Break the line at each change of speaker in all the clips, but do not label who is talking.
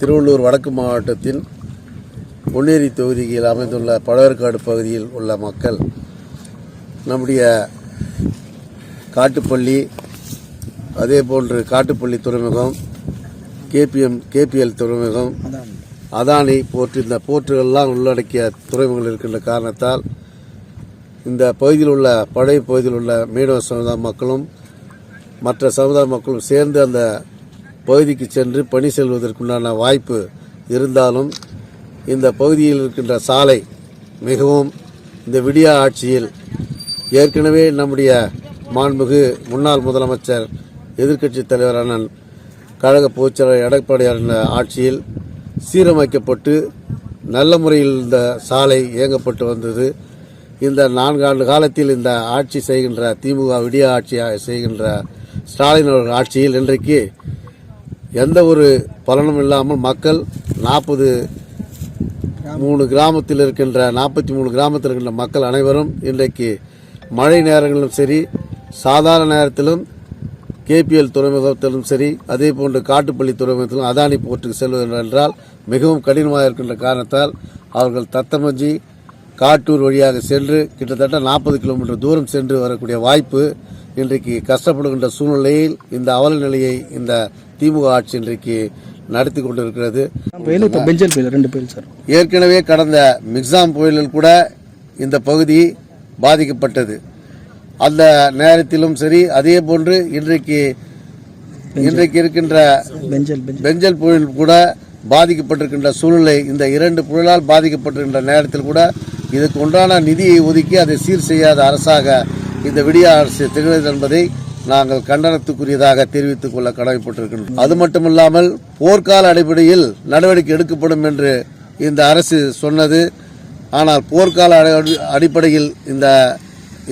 திருவள்ளூர் வடக்கு மாவட்டத்தின் பொன்னேரி தொகுதியில் அமைந்துள்ள பழவேற்காடு பகுதியில் உள்ள மக்கள் நம்முடைய காட்டுப்பள்ளி அதே போன்று காட்டுப்பள்ளி துறைமுகம் கேபிஎம் கேபிஎல் துறைமுகம் அதானி போற்று இந்த போற்றுகள்லாம் உள்ளடக்கிய துறைமுகங்கள் இருக்கின்ற காரணத்தால் இந்த பகுதியில் உள்ள பழைய பகுதியில் உள்ள மீனவ சமுதாய மக்களும் மற்ற சமுதாய மக்களும் சேர்ந்து அந்த பகுதிக்கு சென்று பணி செல்வதற்குண்டான வாய்ப்பு இருந்தாலும் இந்த பகுதியில் இருக்கின்ற சாலை மிகவும் இந்த விடியா ஆட்சியில் ஏற்கனவே நம்முடைய மாண்புகு முன்னாள் முதலமைச்சர் எதிர்க்கட்சி தலைவரான கழக பொதுச்செயலாளர் எடப்பாடியார் ஆட்சியில் சீரமைக்கப்பட்டு நல்ல முறையில் இந்த சாலை இயங்கப்பட்டு வந்தது. இந்த நான்காண்டு காலத்தில் இந்த ஆட்சி செய்கின்ற திமுக விடிய ஆட்சி செய்கின்ற ஸ்டாலின் அவர்கள் ஆட்சியில் இன்றைக்கு எந்த ஒரு பலனும் இல்லாமல் மக்கள் நாற்பது மூணு கிராமத்தில் இருக்கின்ற நாற்பத்தி மூணு கிராமத்தில் இருக்கின்ற மக்கள் அனைவரும் இன்றைக்கு மழை நேரங்களிலும் சரி சாதாரண நேரத்திலும் கேபிஎல் துறைமுகத்திலும் சரி அதே போன்று காட்டுப்பள்ளி துறைமுகத்திலும் அதானி போர்ட்டுக்கு செல்வது என்றால் மிகவும் கடினமாக இருக்கின்ற காரணத்தால் அவர்கள் தத்தமஞ்சி காட்டூர் வழியாக சென்று கிட்டத்தட்ட நாற்பது கிலோமீட்டர் தூரம் சென்று வரக்கூடிய வாய்ப்பு இன்றைக்கு கஷ்டப்படுகின்ற சூழ்நிலையில் இந்த அவல நிலையை இந்த திமுக ஆட்சி இன்றைக்கு நடத்தி கொண்டிருக்கிறது. ஏற்கனவே கடந்த மிக்ஸாம் புயலில் கூட இந்த பகுதி பாதிக்கப்பட்டது. அந்த நேரத்திலும் சரி அதே போன்று இன்றைக்கு இன்றைக்கு இருக்கின்ற
பெஞ்சல்
புயல் கூட பாதிக்கப்பட்டிருக்கின்ற சூழ்நிலை இந்த இரண்டு புயலால் பாதிக்கப்பட்டிருக்கின்ற நேரத்தில் கூட இதுக்கு உண்டான நிதியை ஒதுக்கி அதை சீர் செய்யாத அரசாக இந்த விடிய அரசு திகழ்கிறது என்பதை நாங்கள் கண்டனத்துக்குரியதாக தெரிவித்துக் கொள்ள கடமைப்பட்டிருக்கின்றோம். அது மட்டுமில்லாமல் போர்க்கால அடிப்படையில் நடவடிக்கை எடுக்கப்படும் என்று இந்த அரசு சொன்னது. ஆனால் போர்க்கால அடிப்படையில் இந்த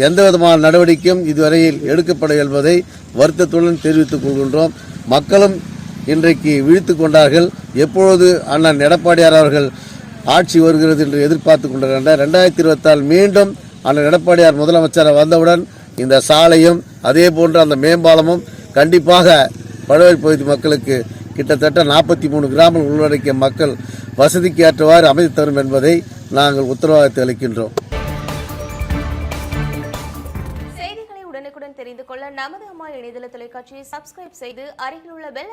எந்த விதமான நடவடிக்கையும் இதுவரையில் எடுக்கப்பட என்பதை வருத்தத்துடன் தெரிவித்துக் கொள்கின்றோம். மக்களும் இன்றைக்கு விழித்து கொண்டார்கள். எப்பொழுது அண்ணன் எடப்பாடியார் அவர்கள் ஆட்சி வருகிறது என்று எதிர்பார்த்து கொண்டிருக்கின்ற ரெண்டாயிரத்தி இருபத்தால் மீண்டும் ஆனால் எடப்பாடியார் முதலமைச்சர் வந்தவுடன் இந்த சாலையும் அதே போன்ற அந்த மேம்பாலமும் கண்டிப்பாக பழவேல் பகுதி மக்களுக்கு கிட்டத்தட்ட நாற்பத்தி மூணு கிராமங்கள் உள்ளடக்கிய மக்கள் வசதிக்கு ஏற்றவாறு அமைத்து தரும் என்பதை நாங்கள் உத்தரவாதத்தை அளிக்கின்றோம்.
செய்திகளை உடனுக்குடன் தெரிந்து கொள்ள நமது அம்மா இணையதள தொலைக்காட்சியை சப்ஸ்கிரைப் செய்து அருகில் உள்ள பெல்